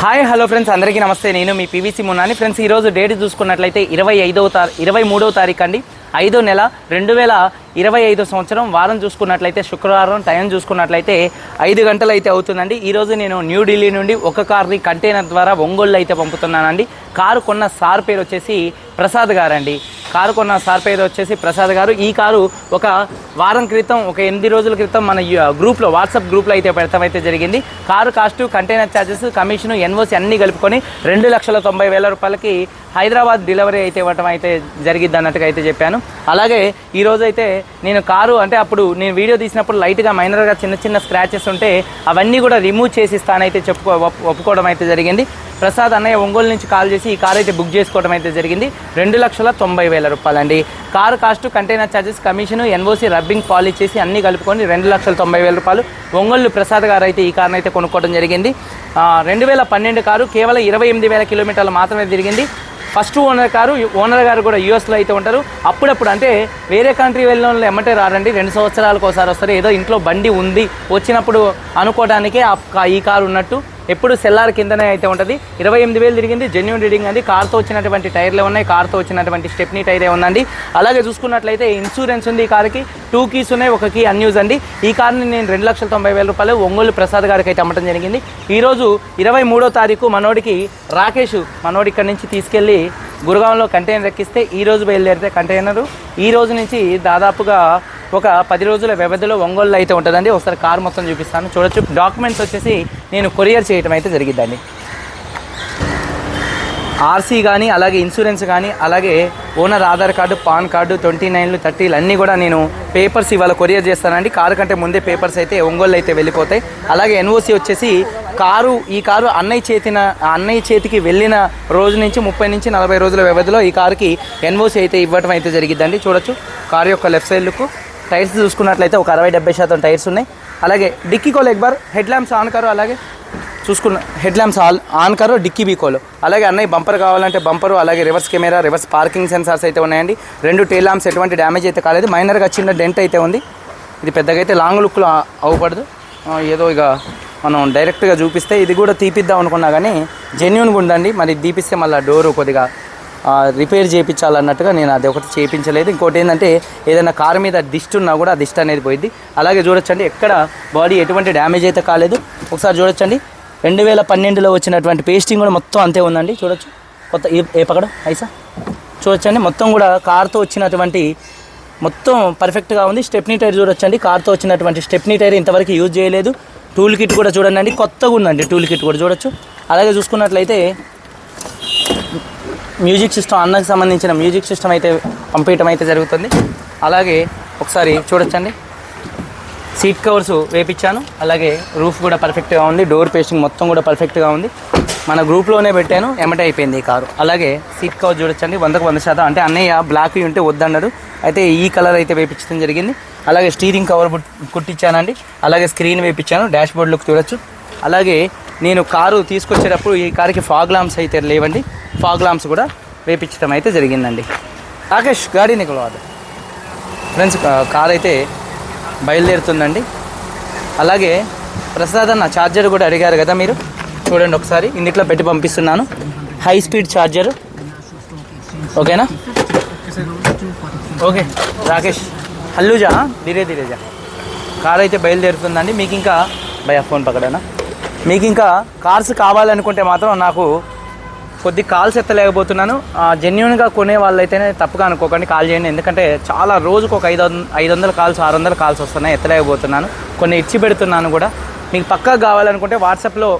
Hi hello friends అందరికీ నమస్తే. నేను మీ పీవీసీ మున్నాని. ఫ్రెండ్స్ ఈరోజు డేట్ చూసుకున్నట్లయితే ఇరవై ఐదవ తారీ ఇరవై మూడవ తారీఖు అండి. ఐదో నెల రెండు వేల ఇరవై ఐదో సంవత్సరం వారం చూసుకున్నట్లయితే శుక్రవారం టైం చూసుకున్నట్లయితే ఐదు గంటలు అయితే అవుతుందండి ఈరోజు నేను న్యూఢిల్లీ నుండి ఒక కార్ని కంటైనర్ ద్వారా ఒంగోలు అయితే పంపుతున్నానండి. కారు కొన్న సార్ పేరు వచ్చేసి ప్రసాద్ గారండి. కారు కొన్న సార్ పేరు వచ్చేసి ప్రసాద్ గారు. ఈ కారు ఒక వారం క్రితం ఒక ఎనిమిది రోజుల క్రితం మన గ్రూప్లో వాట్సాప్ గ్రూప్లో అయితే పెడతాం అయితే జరిగింది. Car cost container charges commission NOC అన్నీ కలుపుకొని రెండు లక్షల తొంభై వేల రూపాయలకి హైదరాబాద్ డెలివరీ అయితే ఇవ్వటం అయితే జరిగిద్ది అన్నట్టుగా అయితే చెప్పాను. అలాగే ఈరోజు అయితే నేను కారు అంటే అప్పుడు నేను వీడియో తీసినప్పుడు లైట్గా మైనర్గా చిన్న చిన్న స్క్రాచెస్ ఉంటే అవన్నీ కూడా రిమూవ్ చేసి ఇస్తానైతే చెప్పుకో ఒప్పుకోవడం అయితే జరిగింది. ప్రసాద్ అన్నయ్య ఒంగోలు నుంచి కాల్ చేసి ఈ కార్ అయితే బుక్ చేసుకోవడం అయితే జరిగింది. రెండు లక్షల తొంభై వేల రూపాయలండి. Car cost container charges commission NOC rubbing polish చేసి అన్నీ కలుపుకొని రెండు లక్షల తొంభై వేల రూపాయలు ఒంగోలు ప్రసాద్ గారు అయితే ఈ కార్ని అయితే కొనుక్కోవడం జరిగింది. రెండు వేల పన్నెండు కారు కేవలం ఇరవై ఎనిమిది వేల కిలోమీటర్లు మాత్రమే తిరిగింది. ఫస్ట్ ఓనర్ కారు ఓనర్ గారు కూడా యూఎస్లో అయితే ఉంటారు. అప్పుడప్పుడు అంటే వేరే కంట్రీ వెళ్ళిన వాళ్ళు ఎమ్మటే రారండి. రెండు సంవత్సరాలకు ఒకసారి వస్తారు. ఏదో ఇంట్లో బండి ఉంది. వచ్చినప్పుడు అనుకోవడానికే ఆ ఈ కారు ఉన్నట్టు ఎప్పుడు సెల్లార్ కిందనే అయితే ఉంటుంది. ఇరవై ఎనిమిది వేలు తిరిగింది జెన్యున్ రీడింగ్ అండి కార్తో వచ్చినటువంటి టైర్లే ఉన్నాయి కార్తో వచ్చినటువంటి స్టెప్నీ టైరే ఉందండి. అలాగే చూసుకున్నట్లయితే ఇన్సూరెన్స్ ఉంది ఈ కార్కి. టూ కీస్ ఉన్నాయి ఒక కీ అన్యూజ్ అండి. ఈ కార్ని నేను రెండు లక్షల తొంభై వేల రూపాయలు ఒంగోలు ప్రసాద్ గారికి అయితే అమ్మటం జరిగింది. ఈరోజు ఇరవై మూడో తారీఖు మనోడికి రాకేష్ మనోడి ఇక్కడి నుంచి తీసుకెళ్ళి గురుగాంలో కంటైనర్ ఎక్కిస్తే ఈ రోజు బయలుదేరితే కంటైనరు. ఈ రోజు నుంచి దాదాపుగా ఒక పది రోజుల వ్యవధిలో ఒంగోలు అయితే ఉంటుందండి. ఒకసారి కార్ మొత్తం చూపిస్తాను. చూడొచ్చు. డాక్యుమెంట్స్ వచ్చేసి నేను కొరియర్ చేయటం అయితే జరిగిద్దండి. ఆర్సీ కానీ అలాగే ఇన్సూరెన్స్ కానీ అలాగే owner Aadhaar card PAN card twenty నైన్లు థర్టీలు అన్నీ కూడా నేను పేపర్స్ ఇవాళ కొరియర్ చేస్తానండి. కారు కంటే ముందే పేపర్స్ అయితే ఒంగోలు అయితే వెళ్ళిపోతాయి. అలాగే ఎన్ఓసి వచ్చేసి కారు ఈ కారు అన్నయ్య చేతిన అన్నయ్య చేతికి వెళ్ళిన రోజు నుంచి ముప్పై నుంచి నలభై రోజుల వ్యవధిలో ఈ కారుకి ఎన్ఓసి అయితే ఇవ్వటం అయితే జరిగిద్దండి. చూడొచ్చు. కారు యొక్క లెఫ్ట్ సైడ్ లుక్. టైర్స్ చూసుకున్నట్లయితే ఒక అరవై డెబ్బై శాతం టైర్స్ ఉన్నాయి. అలాగే డిక్కీ కోల్ ఎక్బార్ హెడ్ ల్యాంప్స్ ఆన్ కారు అలాగే చూసుకున్న head lamps all on car dicky బీకోలు అలాగే అన్నయ్య బంపర్ కావాలంటే బంపరు అలాగే reverse camera reverse parking sensors అయితే ఉన్నాయండి. రెండు టేల్ ల్యాంప్స్ ఎటువంటి డ్యామేజ్ అయితే కాలేదు. మైనర్గా చిన్న డెంట్ అయితే ఉంది. ఇది పెద్దగా అయితే లాంగ్ లుక్లో అవ్వకూడదు. ఏదో ఇక మనం డైరెక్ట్గా చూపిస్తే ఇది కూడా తీపిద్దాం అనుకున్నా కానీ జెన్యున్గా ఉందండి. మరి తీపిస్తే మళ్ళీ డోరు కొద్దిగా రిపేర్ చేయించాలన్నట్టుగా నేను అది ఒకటి చేయించలేదు ఇంకోటి ఏంటంటే ఏదైనా కారు మీద డిస్ట్ ఉన్నా కూడా ఆ అనేది పోయింది అలాగే చూడొచ్చండి ఎక్కడ బాడీ ఎటువంటి డ్యామేజ్ అయితే కాలేదు. ఒకసారి చూడొచ్చండి. రెండు వేల పన్నెండులో వచ్చినటువంటి పేస్టింగ్ కూడా మొత్తం అంతే ఉందండి. చూడొచ్చు. కొత్త ఏ ఏ పకడం? ఐసా? చూడొచ్చండి. మొత్తం కూడా కార్తో వచ్చినటువంటి మొత్తం పర్ఫెక్ట్గా ఉంది. స్టెప్నీ టైర్ చూడొచ్చండి. కార్తో వచ్చినటువంటి స్టెప్నీ టైర్ ఇంతవరకు యూజ్ చేయలేదు. టూల్ కిట్ కూడా చూడండి. అండి కొత్తగా ఉందండి టూల్ కిట్ కూడా చూడొచ్చు. అలాగే చూసుకున్నట్లయితే మ్యూజిక్ సిస్టమ్ అన్నకు సంబంధించిన మ్యూజిక్ సిస్టమ్ అయితే పంపించడం అయితే జరుగుతుంది. అలాగే ఒకసారి చూడొచ్చండి. సీట్ కవర్స్ వేపించాను అలాగే రూఫ్ కూడా పర్ఫెక్ట్గా ఉంది. డోర్ పేస్టింగ్ మొత్తం కూడా పర్ఫెక్ట్గా ఉంది. మన గ్రూప్లోనే పెట్టాను ఎమట అయిపోయింది ఈ కారు. అలాగే సీట్ కవర్ చూడొచ్చండి వందకు వంద శాతం. అంటే అన్నయ్య బ్లాక్ ఉంటే వద్దన్నాడు. అయితే ఈ కలర్ అయితే వేపించడం జరిగింది. అలాగే స్టీరింగ్ కవర్ కుట్టించానండి. అలాగే స్క్రీన్ వేపించాను డాష్ బోర్డ్ లుక్ చూడొచ్చు. అలాగే నేను కారు తీసుకొచ్చేటప్పుడు ఈ కారుకి ఫాగ్ లాంప్స్ అయితే లేవండి. ఫాగ్ లాంప్స్ కూడా వేపించడం అయితే జరిగిందండి. రాకేష్ గాడి నికలవాదు ఫ్రెండ్స్ కారు కార్ అయితే బయలుదేరుతుందండి. అలాగే ప్రసాద్ అన్న ఛార్జర్ కూడా అడిగారు కదా మీరు? చూడండి ఒకసారి. ఇందిట్లో పెట్టి పంపిస్తున్నాను. హై స్పీడ్ ఛార్జర్ ఓకేనా? ఓకే. రాకేష్ హల్లుజా? ధీరే ధీరేజా కార్ అయితే బయలుదేరుతుందండి. మీకు ఇంకా భయ ఫోన్ పక్కడనా? మీకు ఇంకా కార్స్ కావాలనుకుంటే మాత్రం నాకు కొద్ది కాల్స్ ఎత్తలేకపోతున్నాను. జెన్యున్గా కొనే వాళ్ళైతేనే తప్పుగా అనుకోకండి కాల్ చేయండి. ఎందుకంటే చాలా రోజుకు ఒక ఐదు వంద ఐదు వందల కాల్స్ ఆరు వందల కాల్స్ వస్తున్నాయి. ఎత్తలేకపోతున్నాను. కొన్ని ఇచ్చి పెడుతున్నాను కూడా. మీకు పక్కా కావాలనుకుంటే వాట్సాప్లో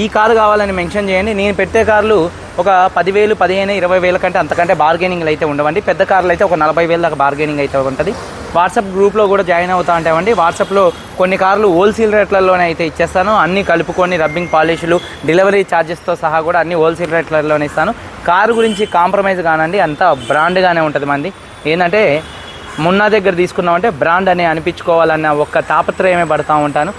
ఈ కారు కావాలని మెన్షన్ చేయండి. నేను పెట్టే కార్లు ఒక పదివేలు పదిహేను ఇరవై వేల కంటే అంతకంటే బార్గెనింగ్లు అయితే ఉండవండి. పెద్ద కార్లు అయితే ఒక నలభై వేల దాకా బార్గెనింగ్ అయితే ఉంటుంది. వాట్సాప్ గ్రూప్లో కూడా జాయిన్ అవుతా ఉంటామండి వాట్సాప్లో కొన్ని కార్లు హోల్సేల్ రేట్లలోనే అయితే ఇచ్చేస్తాను. అన్ని కలుపుకొని రబ్బింగ్ పాలిష్లు డెలివరీ ఛార్జెస్తో సహా కూడా అన్ని హోల్సేల్ రేట్లలోనే ఇస్తాను. కారు గురించి కాంప్రమైజ్ కానండి. అంతా బ్రాండ్గానే ఉంటుంది మంది. ఏంటంటే మున్నా దగ్గర తీసుకున్నామంటే బ్రాండ్ అని అనిపించుకోవాలన్న ఒక్క తాపత్రయమే పడతా ఉంటాను.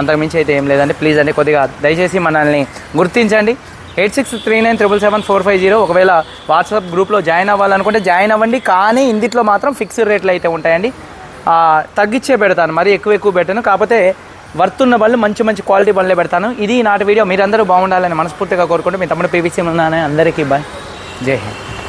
అంతకుమించి అయితే ఏం లేదండి. ప్లీజ్ అండి కొద్దిగా దయచేసి మనల్ని గుర్తించండి. Eight six three nine triple seven four five zero. ఒకవేళ వాట్సాప్ గ్రూప్లో జాయిన్ అవ్వాలనుకుంటే జాయిన్ అవ్వండి. కానీ ఇందిట్లో మాత్రం ఫిక్స్డ్ రేట్లు అయితే ఉంటాయండి. తగ్గించే పెడతాను. మరీ ఎక్కువ ఎక్కువ పెట్టాను. కాకపోతే వర్తున్న బళ్ళు మంచి మంచి క్వాలిటీ బళ్ళే పెడతాను. ఇది నాటి వీడియో. మీరందరూ బాగుండాలని మనస్ఫూర్తిగా కోరుకుంటూ మీ తమ్ముడు పీవీసీ ఉన్నానని అందరికీ బాయ్ జై హింద్.